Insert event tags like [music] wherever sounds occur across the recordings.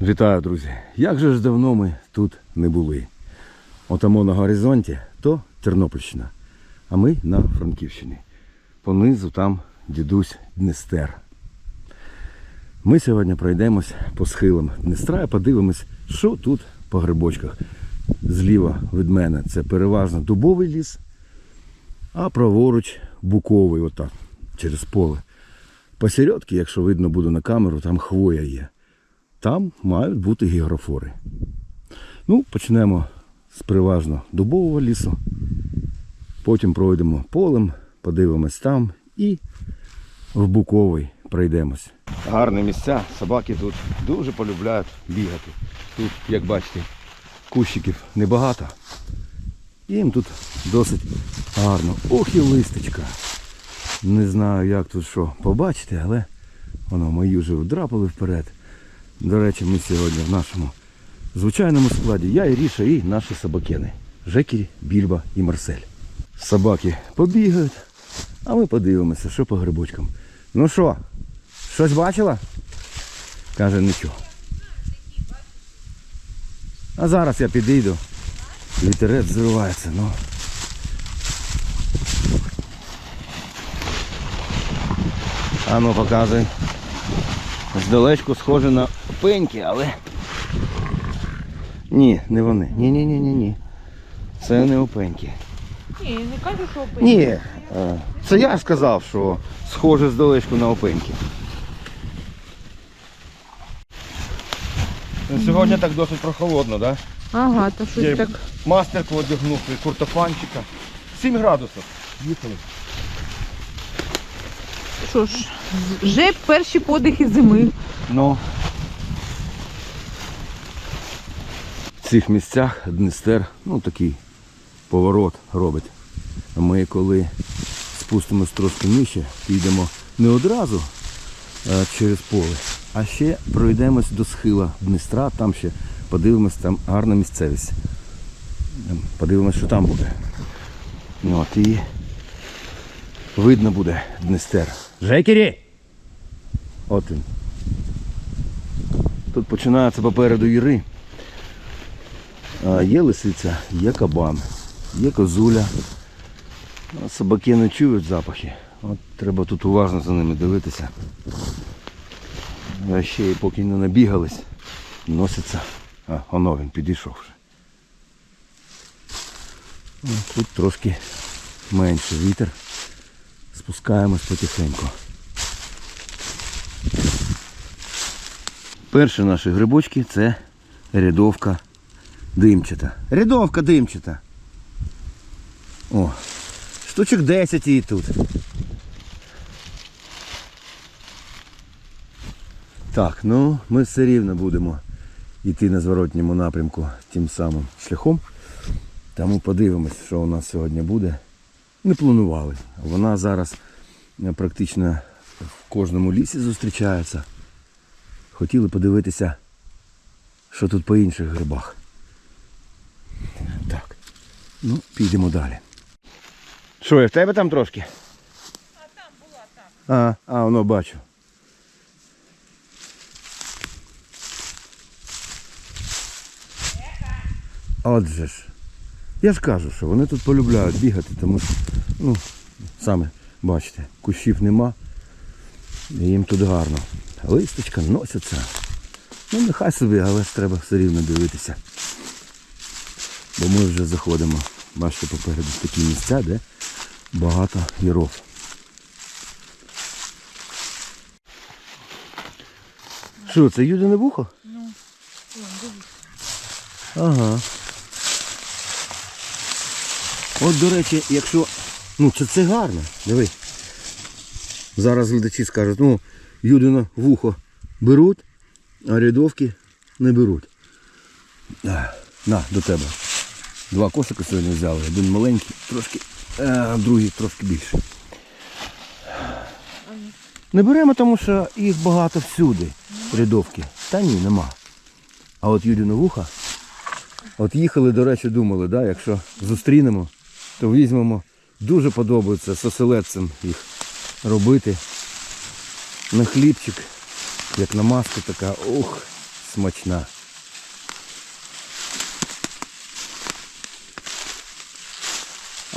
Вітаю, друзі! Як же ж давно ми тут не були? Отамо на горизонті то Тернопільщина, а ми на Франківщині. Понизу там дідусь Днестер. Ми сьогодні пройдемось по схилам Днестра і подивимось, що тут по грибочках. Зліва від мене це переважно дубовий ліс, а праворуч буковий, отак, через поле. Посередки, якщо видно буде на камеру, там хвоя є. Там мають бути гігрофори. Ну, почнемо з переважно дубового лісу. Потім пройдемо полем, подивимось там і в Буковий пройдемось. Гарні місця, собаки тут дуже полюбляють бігати. Тут, як бачите, кущиків небагато. Їм тут досить гарно. Ох і листочка. Не знаю, як тут що побачити, але воно мої вже вдрапали вперед. До речі, ми сьогодні в нашому звичайному складі. Я, Іріша і наші собакени. Жекері, Більба і Марсель. Собаки побігають, а ми подивимося, що по грибочкам. Ну що, щось бачила? Каже, нічого. А зараз я підійду. Вітерець зривається, ну. А ну показуй. Здалечку схоже на пеньки, але. Ні, не вони. Ні, ні, ні, ні, ні. Це не опеньки. Ні, не кажу, що опинь. Ні. е, Це я сказав, що схоже здалечку на опеньки. Сьогодні так досить прохолодно, так? Ага, то щось Я так. мастерку одягнув і куртофанчика. 7 градусів. Їхали. Що ж, вже перші подихи зими. Ну. В цих місцях Днестер, ну такий поворот робить. Ми коли спустимось трошки нижче, підемо не одразу а через поле, а ще пройдемось до схила Днестра, там ще подивимось, там гарна місцевість. Подивимось, що там буде. От, і видно буде Днестер. Жекері! От він. Тут починаються попереду їри. Є лисиця, є кабан, є козуля. Собаки не чують запахи. От треба тут уважно за ними дивитися. А ще й поки не набігались, носиться. А, воно він підійшов Тут трошки менше вітер. Спускаємось потихеньку. Перші наші грибочки це рядовка димчата. Рядовка димчата. О, штучок 10 її тут. Так, ну ми все рівно будемо йти на зворотньому напрямку тим самим шляхом. Тому подивимось, що у нас сьогодні буде. Не планували. Вона зараз е, практично в кожному лісі зустрічається. Хотіли подивитися, що тут по інших грибах. Так. Ну, підемо далі. Що, я в тебе там трошки? А там була так. А, а воно бачу. Отже ж. Я ж кажу, що вони тут полюбляють бігати, тому що, ну, саме бачите, кущів нема. І їм тут гарно. Листочка носяться. Ну нехай собі, але ж треба все рівно дивитися. Бо ми вже заходимо, бачите, попереду такі місця, де багато гіров. Що, це юдине вухо? Ну, Ага. От, до речі, якщо... Ну, це, це гарно. Диви. Зараз глядачі скажуть, ну, Юдино вухо беруть, а рядовки не беруть. На, до тебе. Два кошика сьогодні взяли. Один маленький, трошки, а другий трошки більший. Не беремо, тому що їх багато всюди, рядовки. Та ні, нема. А от Юдино вуха От їхали, до речі, думали, да, якщо зустрінемо, то візьмемо. Дуже подобається з оселедцем їх робити. На хлібчик, як на маску така, ох, смачна.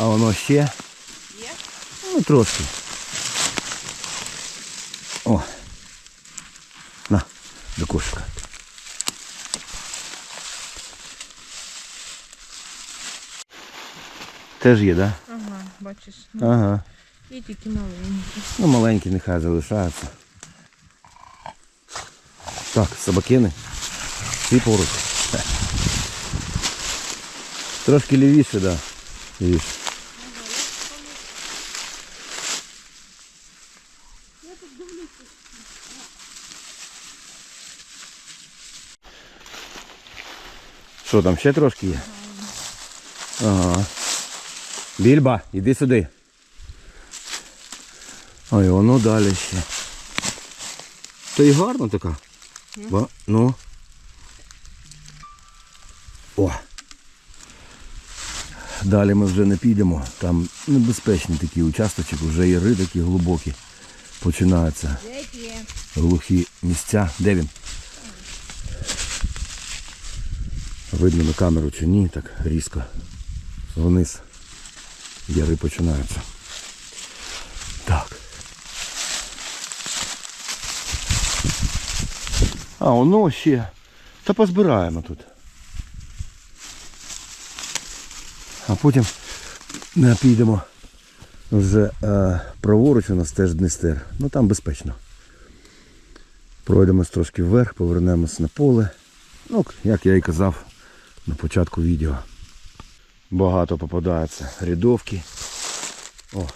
А воно ще? Є? Ну, трошки. О. На, до кошика. Теж є, так? Да? Ага, бачиш. Ну, Ага. і тільки маленькі. Ну, маленькі нехай залишаються. Так, собакини. Всі поруч. Трошки лівіше, так. Да. Лівіше. Що там ще трошки є? Ага. Більба, іди сюди. Ой, воно далі ще. Та й гарно така. Ба, ну. О. Далі ми вже не підемо. Там небезпечний такий участочок, вже яри такі глибокі. Починаються глухі місця. Де він? Видно на камеру чи ні, так різко. Вниз. Яри починаються. Так. А, воно ще. Та позбираємо тут. А потім ми підемо вже е, праворуч у нас теж Дністер. Ну там безпечно. Пройдемось трошки вверх, повернемось на поле. Ну, як я і казав на початку відео. Багато попадається рядовки. О.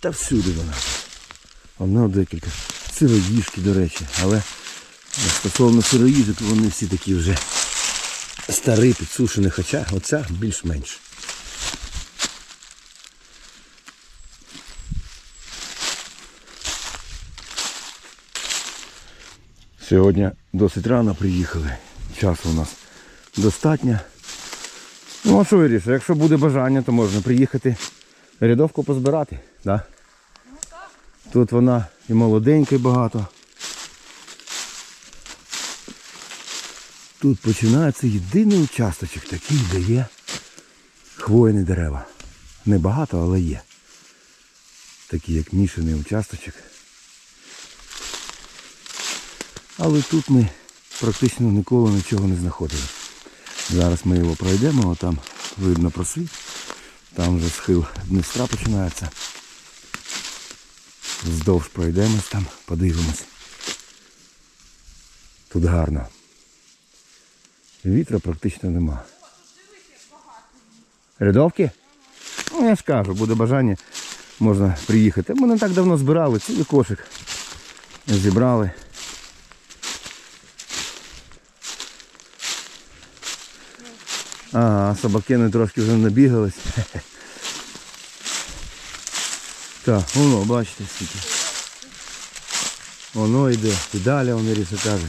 Та всюди вона. Одне декілька. Сироїжки, до речі, але стосовно сироїжок вони всі такі вже старі, підсушені, хоча оця більш-менш. Сьогодні досить рано приїхали. Часу у нас достатньо. Ну а що вирішив? Якщо буде бажання, то можна приїхати рядовку позбирати. Да? Тут вона і молоденька і багато. Тут починається єдиний участочок такий, де є хвойні дерева. Небагато, але є. Такий як мішаний участочок. Але тут ми практично ніколи нічого не знаходили. Зараз ми його пройдемо, там видно просвіт. Там вже схил Дністра починається. Вздовж пройдемось там, подивимось. Тут гарно. Вітра практично нема. Рядовки? Ну я ж кажу, буде бажання, можна приїхати. Ми не так давно збирали, цілий кошик. Зібрали. Ага, собакини трошки вже набігались. Так, воно, бачите скільки. Воно йде. І далі воно ріше каже.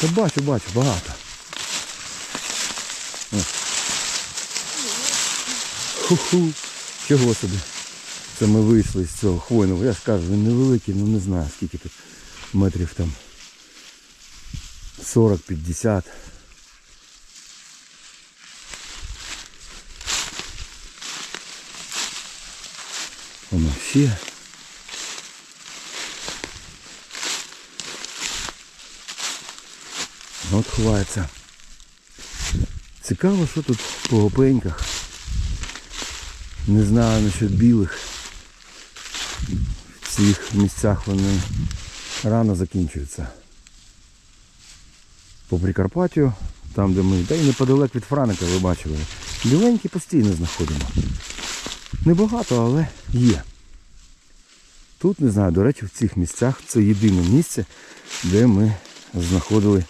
Та бачу, бачу, багато. Ху-ху. Чого собі? Це ми вийшли з цього хвойного. Я ж кажу, він невеликий, ну не знаю скільки тут метрів там. 40-50. Воно ще. От ховається. Цікаво, що тут по опеньках. Не знаю насчет білих. В цих місцях вони рано закінчуються. По Прикарпаттю, там де ми, та й неподалек від Франика ви бачили. Біленькі постійно знаходимо. Небагато, але є. Тут, не знаю, до речі, в цих місцях це єдине місце, де ми знаходили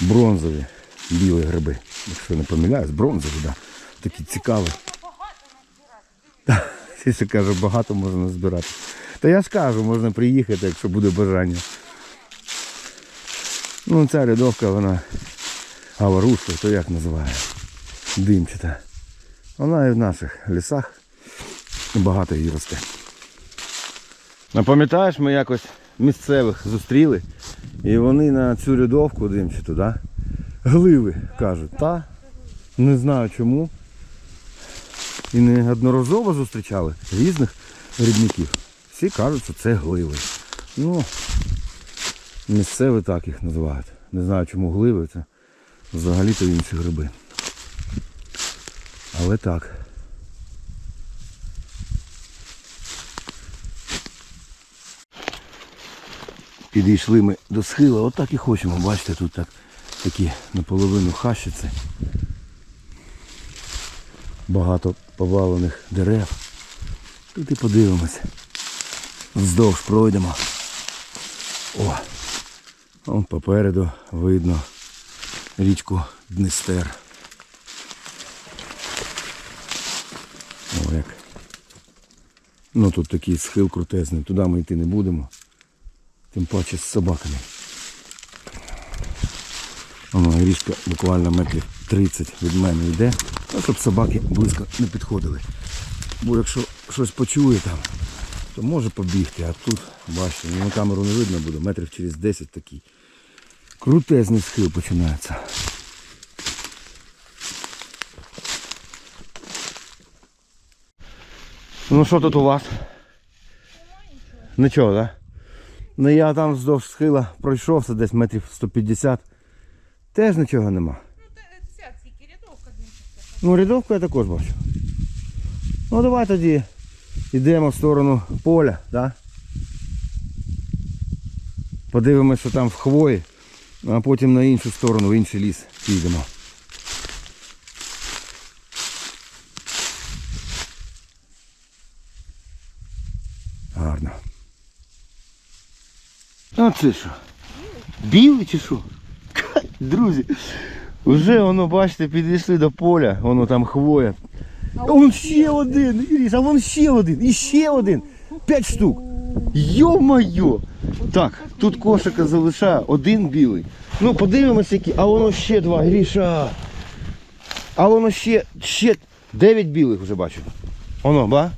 бронзові білі гриби. Якщо не помиляюсь, бронзові, да. Такі цікаві. Якщо каже, багато можна збирати. Та я ж кажу, можна приїхати, якщо буде бажання. Ну ця рядовка, вона аварушка, то як називає? Димчата. Вона і в наших лісах багато її росте. Ну пам'ятаєш, ми якось місцевих зустріли. І вони на цю льодовку димчу туди. Гливи кажуть, та не знаю чому. І неодноразово зустрічали різних рідників. Всі кажуть, що це гливи. Ну, місцеві так їх називають. Не знаю, чому гливи, це взагалі-то інші гриби. Але так. Підійшли ми до схила, отак і хочемо. Бачите, тут так такі наполовину хащиці. Багато повалених дерев. Тут і подивимося. Вздовж пройдемо. О! Вон попереду видно річку Днестер. О, як. Ну тут такий схил крутезний, туди ми йти не будемо. Тим паче з собаками. Воно річка буквально метрів 30 від мене йде, щоб собаки близько не підходили. Бо якщо щось почує там, то може побігти, а тут, бачите, ну, на камеру не видно буде, метрів через 10 такий. Крутезний схил починається. Ну що тут у вас? Нічого, так? Да? Ну я там вздовж схила пройшовся десь метрів 150. Теж нічого нема. Ну, рядовку я також бачу. Ну давай тоді йдемо в сторону поля, так? Подивимося, що там в хвої, а потім на іншу сторону, в інший ліс підемо. Гарно. А це що? Білий чи що? Друзі, вже воно, бачите, підійшли до поля, воно там хвоя. А вон ще один, Іріс, а вон ще один, і ще один. П'ять штук. Йо-моє! Так, тут кошика залишає один білий. Ну, подивимося, які. А воно ще два, Гріша. А воно ще, ще дев'ять білих вже бачу. Воно, ба?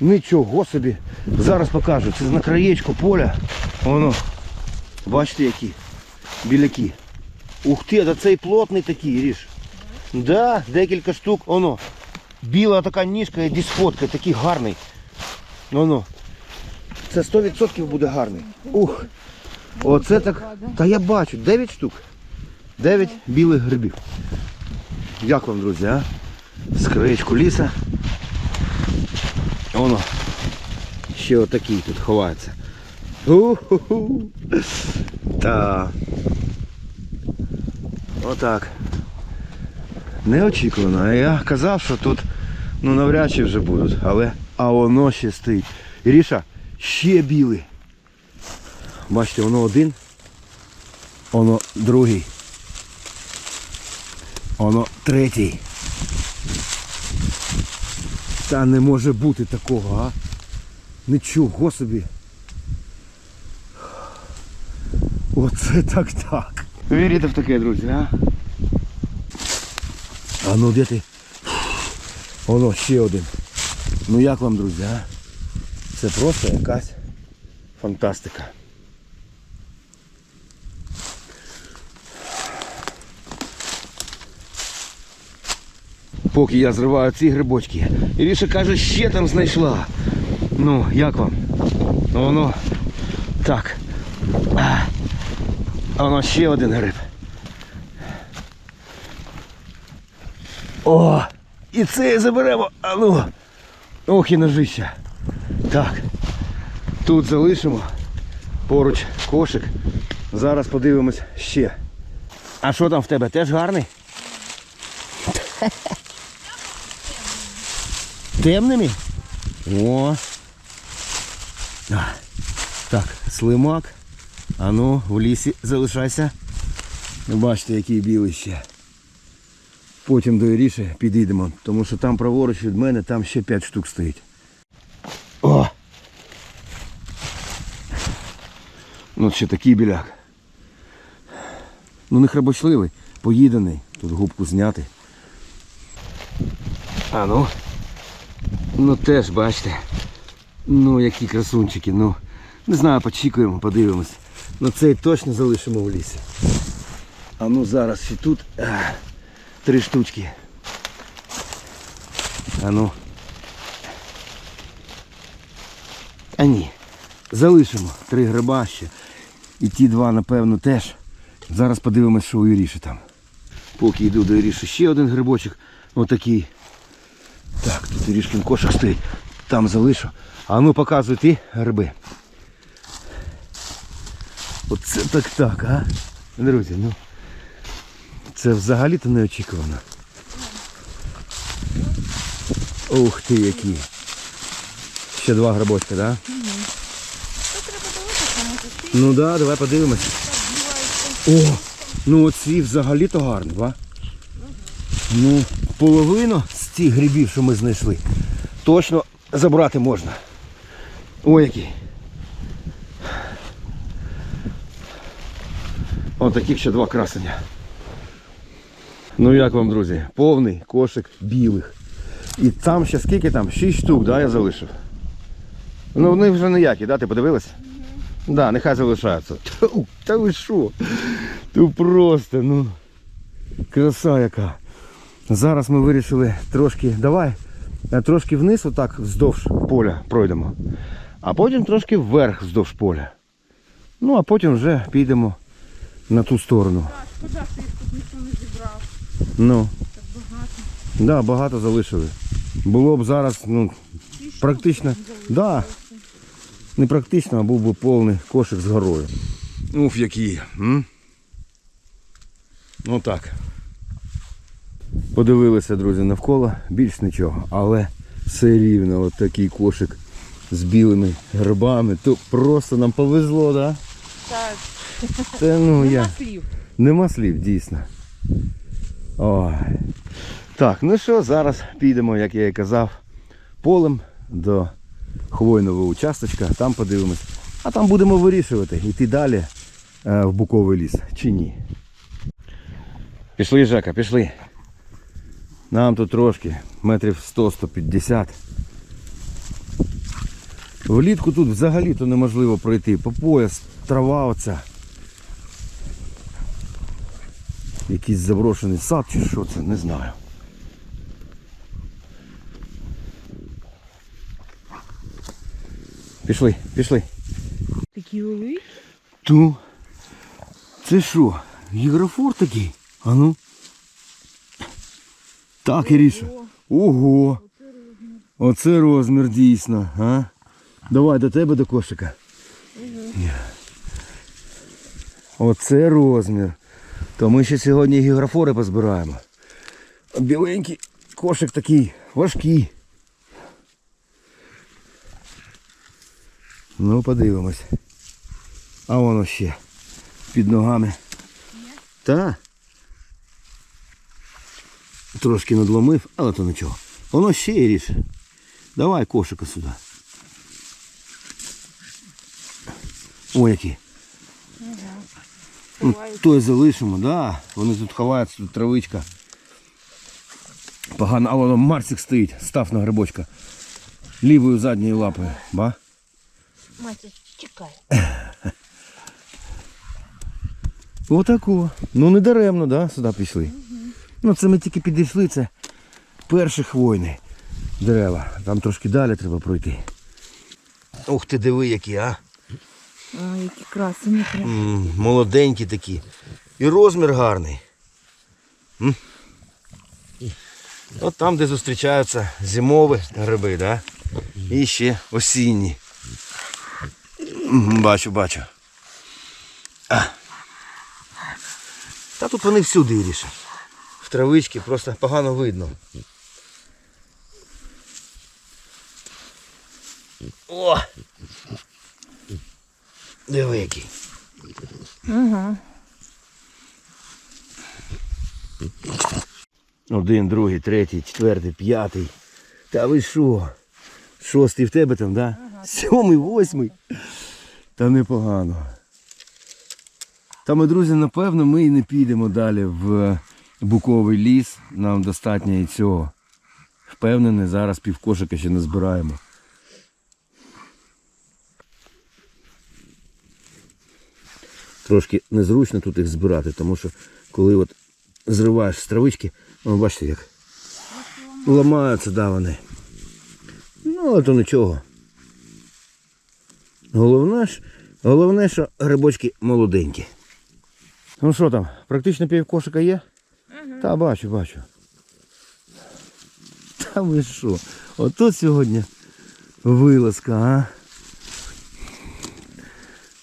Нічого собі. Зараз покажу. Це на краєчку поля. Воно. Бачите які? Біляки. Ух ти, а цей плотний такий, Ріш. Да, декілька штук. Воно. Біла така ніжка і дісфотка, такий гарний. Воно. Це 100% буде гарний. Ух. Оце так. Та я бачу, 9 штук. 9 білих грибів. Як вам, друзі, а? З краєчку ліса. Воно. Ще отакий тут ховається. У-ху-ху. Та. Отак. Неочікувано. А я казав, що тут ну навряд чи вже будуть. Але а воно ще стоїть. Іріша, ще білий. Бачите, воно один. Воно другий. Воно третій. Та не може бути такого, а? Нічого собі. Оце так так. Вірите в таке, друзі, а? А ну де ти? Воно ще один. Ну як вам, друзі, а? Це просто якась фантастика. Поки я зриваю ці грибочки, Іріша каже, ще там знайшла. Ну, як вам? Ну, Воно так. А, воно ще один гриб. О! І це заберемо. А ну. Ох і ножища. Так. Тут залишимо. Поруч кошик. Зараз подивимось ще. А що там в тебе? Теж гарний? Темними? О. Так, слимак. А ну, в лісі залишайся. Бачите, який білий ще. Потім до Іріші підійдемо, тому що там праворуч від мене, там ще 5 штук стоїть. О! Ну, ще такий біляк. Ну не храбочливий, поїдений. Тут губку зняти. А ну. Ну теж бачите. Ну які красунчики, ну. Не знаю, почекаємо, подивимось. Ну цей точно залишимо в лісі. А ну зараз ще тут а, три штучки. А ну. А ні. Залишимо три гриба ще. І ті два, напевно, теж. Зараз подивимось, що у Іріші там. Поки йду до Іріші ще один грибочок. Отакий. Так, тут Ірішкин кошик стоїть. Там залишу. А ну показуй ти гриби. Оце так так, а? Друзі, ну. Це взагалі-то неочікувано. Ух ти які. Ще два грибочка, так? Да? Ну да, давай подивимось. О! Ну оці взагалі-то гарні, ба? Ну, половину з цих грибів, що ми знайшли, точно забрати можна. Ой, який. Таких ще два красення. Ну як вам, друзі, повний кошик білих. І там ще скільки там? Шість штук, да, я залишив. Ну вони вже ніякі, да, ти подивилась? Да, нехай залишаються. [laughs] Та, та ви що? Ти просто, ну. Краса яка. Зараз ми вирішили трошки, давай, е, трошки вниз, отак вздовж поля пройдемо. А потім трошки вверх вздовж поля. Ну, а потім вже підемо на ту сторону. Шкода, що їх тут ніхто не зібрав. Ну, Так багато. да, багато залишили. Було б зараз, ну, практично. Да, не практично, а був би повний кошик з горою. Уф, які. М? Ну так. Подивилися, друзі, навколо, більш нічого. Але все рівно, от такий кошик з білими грибами. То просто нам повезло, да? Так, Та ну я. слів. Нема слів, дійсно. Ой. Так, ну що, зараз підемо, як я і казав, полем до хвойного участочка, там подивимось. А там будемо вирішувати, йти далі е, в буковий ліс чи ні. Пішли, Жека, пішли. Нам тут трошки, метрів 100-150. Влітку тут взагалі-то неможливо пройти. По пояс, трава оця. Якийсь заброшений сад чи що це, не знаю. Пішли, пішли. Такі великі. Ту. Це що? Гігрофор такий? А ну. Так, Іріша. Ого. Оце розмір дійсно, а? Давай до тебе до кошика. Ні. Оце розмір. То ми ще сьогодні гігрофори позбираємо. Біленький кошик такий важкий. Ну, подивимось. А воно ще під ногами. Та. Трошки надломив, але то нічого. Воно ще є ріше. Давай кошика сюди. Ой, які. Ну, той залишимо, да. Вони тут ховаються, тут травичка. Погано, а воно Марсик стоїть, став на грибочка. Лівою задньою лапою. Ба? Мася, чекай. [laughs] Отако. Ну не даремно, да, сюди пішли. Ну це ми тільки підійшли, це перші хвойні дерева. Там трошки далі треба пройти. Ух ти, диви які, а. А, які прям. Молоденькі такі. І розмір гарний. От там, де зустрічаються зимові гриби, да? І ще осінні. Бачу, бачу. А. Та тут вони всюди Іріша. В травичці просто погано видно. О! Диви який. Ага. Один, другий, третій, четвертий, п'ятий. Та ви що? Шостий в тебе там, да? Сьомий, восьмий. Та непогано. Та ми, друзі, напевно, ми і не підемо далі в буковий ліс. Нам достатньо і цього. Впевнений, зараз півкошика ще не збираємо. Трошки незручно тут їх збирати, тому що коли от зриваєш з травички, ну, бачите як. Ламаються, да, вони. Ну, але то нічого. Головне, ж, головне, що грибочки молоденькі. Ну що там, практично пів кошика є? Та бачу, бачу. Та ви що? Ото сьогодні вилазка, а?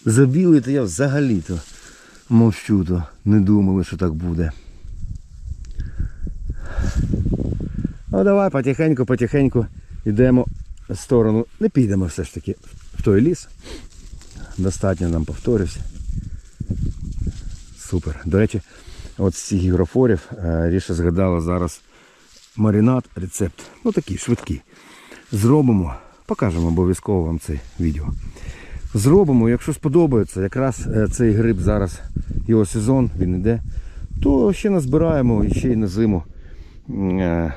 За білий то я взагалі-то мовчу, то не думали, що так буде. Ну давай потихеньку, потихеньку йдемо в сторону. Не підемо все ж таки в той ліс. Достатньо нам повторився. Супер. До речі, от з цих гігрофорів е, Ріша згадала зараз маринад, рецепт. Ну такий швидкий. Зробимо, покажемо обов'язково вам це відео. Зробимо, якщо сподобається, якраз е, цей гриб зараз його сезон, він іде, то ще назбираємо і ще й на зиму е,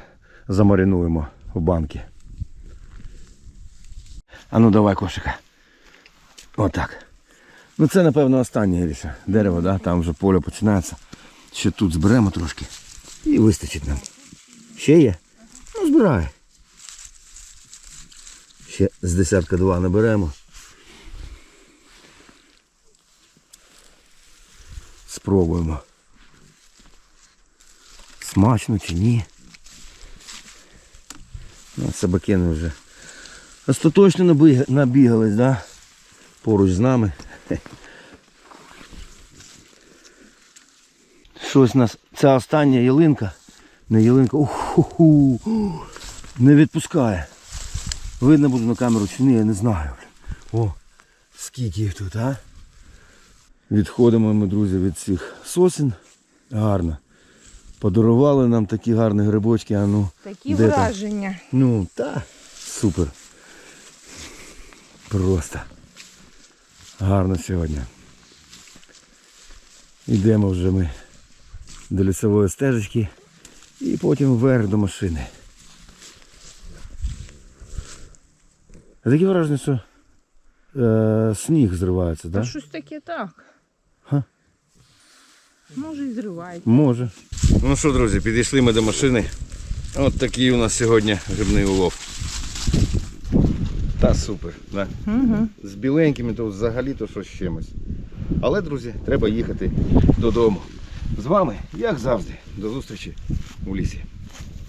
замаринуємо в банки. А ну давай кошика. Отак. Ну це напевно останнє ріше. Дерево, да? там вже поле починається. Ще тут зберемо трошки. І вистачить нам. Ще є? Ну збирай. Ще з десятка два наберемо. Спробуємо. Смачно чи ні. Ну, собакени вже остаточно набігались, да? Поруч з нами. [laughs] Щось у нас. Ця остання ялинка. Не ялинка. Уху. Не відпускає. Видно буде на камеру чи ні, я не знаю. О, скільки їх тут, а? Відходимо ми, друзі, від цих сосен. Гарно. Подарували нам такі гарні грибочки, а ну. Такі Де там? враження. Ну, та, супер. Просто. Гарно сьогодні. Йдемо вже ми до лісової стежечки і потім вверх до машини. Таке враження, що е, сніг зривається, так? Да? щось таке так. Може і зривається. Може. Ну що, друзі, підійшли ми до машини. От такий у нас сьогодні грибний улов. Та супер. Да? Угу. З біленькими то взагалі то щось з чимось. Але, друзі, треба їхати додому. З вами, як завжди, до зустрічі у лісі.